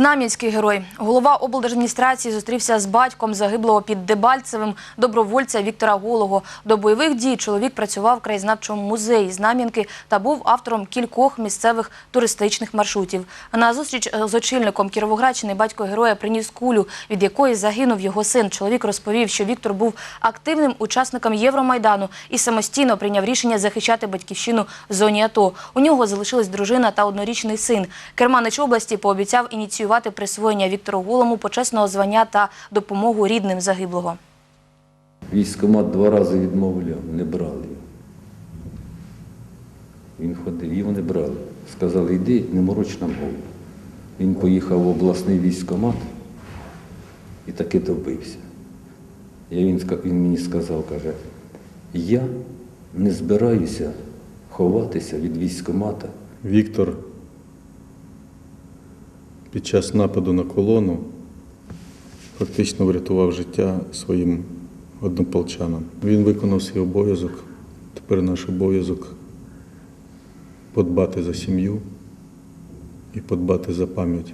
Знам'янський герой. Голова облдержадміністрації зустрівся з батьком загиблого під Дебальцевим добровольця Віктора Голого. До бойових дій чоловік працював в краєзнавчому музеї Знам'янки та був автором кількох місцевих туристичних маршрутів. На зустріч е, з очільником Кіровоградщини батько героя приніс кулю, від якої загинув його син. Чоловік розповів, що Віктор був активним учасником Євромайдану і самостійно прийняв рішення захищати батьківщину в зоні АТО. У нього залишилась дружина та однорічний син. Керманич області пообіцяв ініціювати присвоєння Віктору Голому почесного звання та допомогу рідним загиблого. Військомат два рази відмовляв, не брали його. Він ходив, його не брали. Сказали, йди, не мороч нам голову. Він поїхав в обласний військомат і таки добився. І він, він мені сказав, каже, я не збираюся ховатися від військомата. Віктор під час нападу на колону фактично врятував життя своїм однополчанам. Він виконав свій обов'язок. Тепер наш обов'язок подбати за сім'ю і подбати за пам'ять